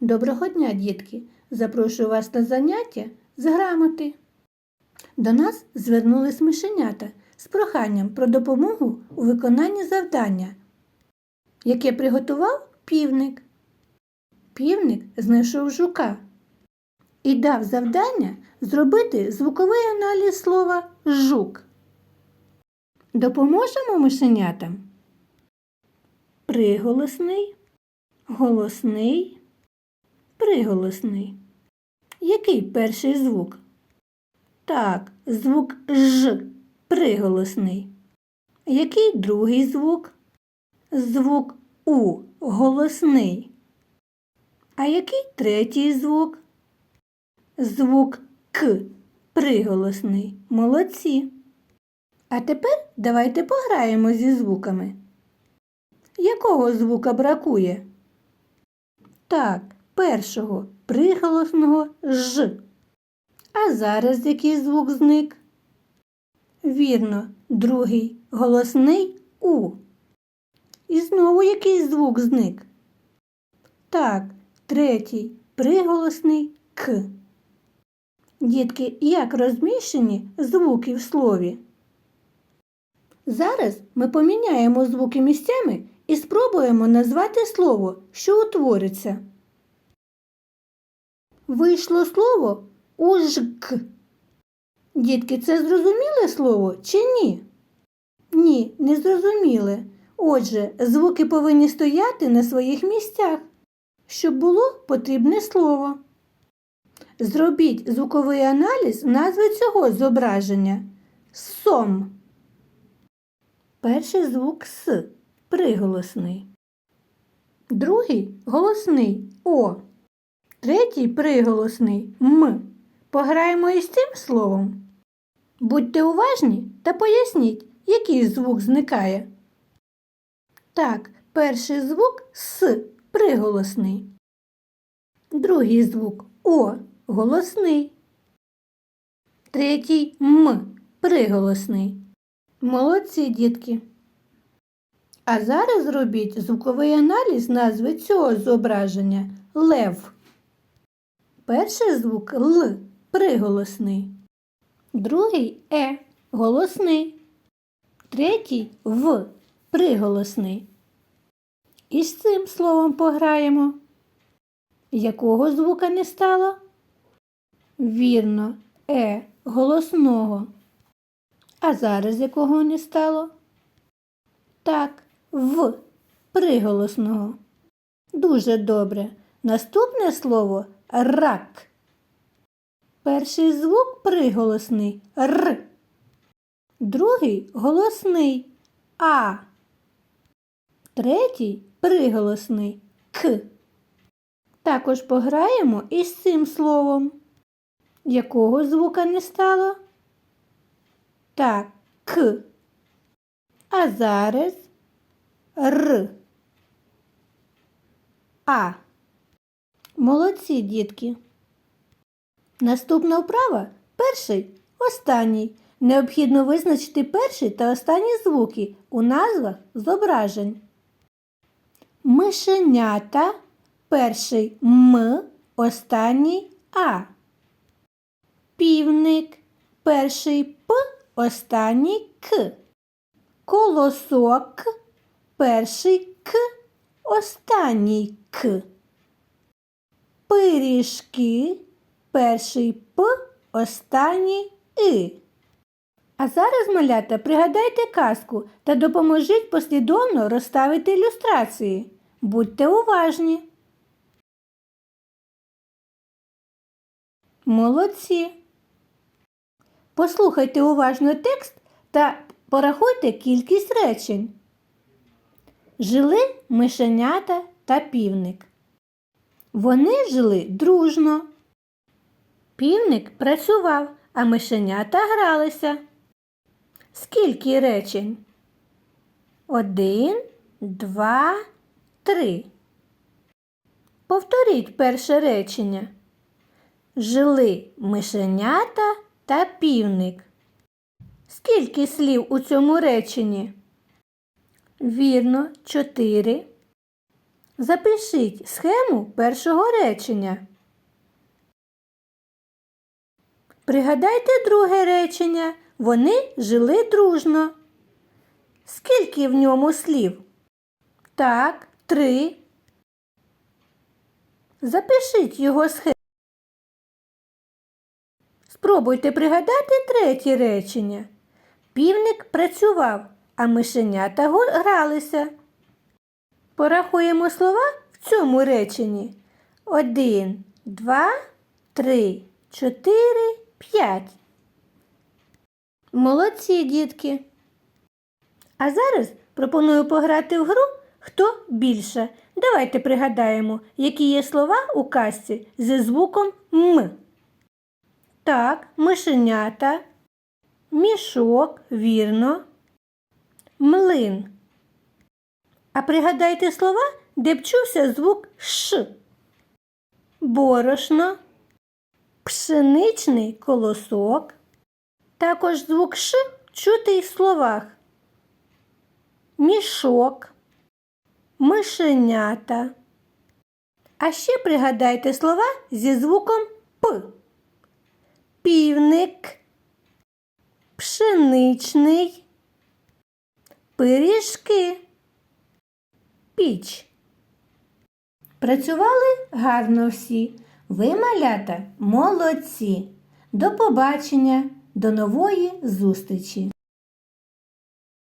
Доброго дня, дітки! Запрошую вас на заняття з грамоти. До нас звернулись мишенята з проханням про допомогу у виконанні завдання, яке приготував півник. Півник знайшов жука і дав завдання зробити звуковий аналіз слова жук. Допоможемо мишенятам? Приголосний, голосний, приголосний. Який перший звук? Так, звук Ж приголосний. Який другий звук? Звук У голосний. А який третій звук? Звук К приголосний. Молодці. А тепер давайте пограємо зі звуками. Якого звука бракує? Так, першого приголосного Ж. А зараз який звук зник? Вірно, другий голосний У. І знову який звук зник? Так, третій приголосний К. Дітки, як розміщені звуки в слові? Зараз ми поміняємо звуки місцями і спробуємо назвати слово, що утвориться. Вийшло слово ужк. Дітки, це зрозуміле слово чи ні? Ні, не зрозуміле. Отже, звуки повинні стояти на своїх місцях, щоб було потрібне слово. Зробіть звуковий аналіз назви цього зображення. Сом. Перший звук С приголосний. Другий голосний О. Третій приголосний М. Пограємо із цим словом. Будьте уважні та поясніть, який звук зникає. Так, перший звук С приголосний. Другий звук О голосний. Третій М приголосний. Молодці, дітки. А зараз зробіть звуковий аналіз назви цього зображення лев. Перший звук Л приголосний. Другий Е голосний. Третій В приголосний. І з цим словом пограємо. Якого звука не стало? Вірно, Е голосного. А зараз якого не стало? Так, В приголосного. Дуже добре. Наступне слово рак. Перший звук приголосний Р. Другий голосний А. Третій приголосний К. Також пограємо із цим словом. Якого звука не стало? Так, К. А зараз Р. А. Молодці, дітки. Наступна вправа перший, останній. Необхідно визначити перший та останні звуки у назвах зображень. Мишенята перший М, останній А. Півник перший П, останній К. Колосок перший К, останній К. Пиріжки перший П, останній И. А зараз, малята, пригадайте казку та допоможіть послідовно розставити ілюстрації. Будьте уважні. Молодці. Послухайте уважно текст та порахуйте кількість речень. Жили мишенята та півник. Вони жили дружно. Півник працював, а мишенята гралися. Скільки речень? Один, два, три. Повторіть перше речення. Жили мишенята та півник. Скільки слів у цьому реченні? Вірно, чотири. Запишіть схему першого речення. Пригадайте друге речення. Вони жили дружно. Скільки в ньому слів? Так, три. Запишіть його схему. Спробуйте пригадати третє речення. Півник працював, а мишенята гралися. Порахуємо слова в цьому реченні. Один, два, три, чотири, п'ять. Молодці, дітки. А зараз пропоную пограти в гру Хто більше. Давайте пригадаємо, які є слова у казці зі звуком М. Так, мишенята, мішок, вірно, млин. А пригадайте слова, де б чувся звук Ш. Борошно, пшеничний колосок. Також звук Ш чути в словах. Мішок, мишенята. А ще пригадайте слова зі звуком П. Півник, пшеничний, пиріжки, піч. Працювали гарно всі. Ви, малята, молодці. До побачення, до нової зустрічі!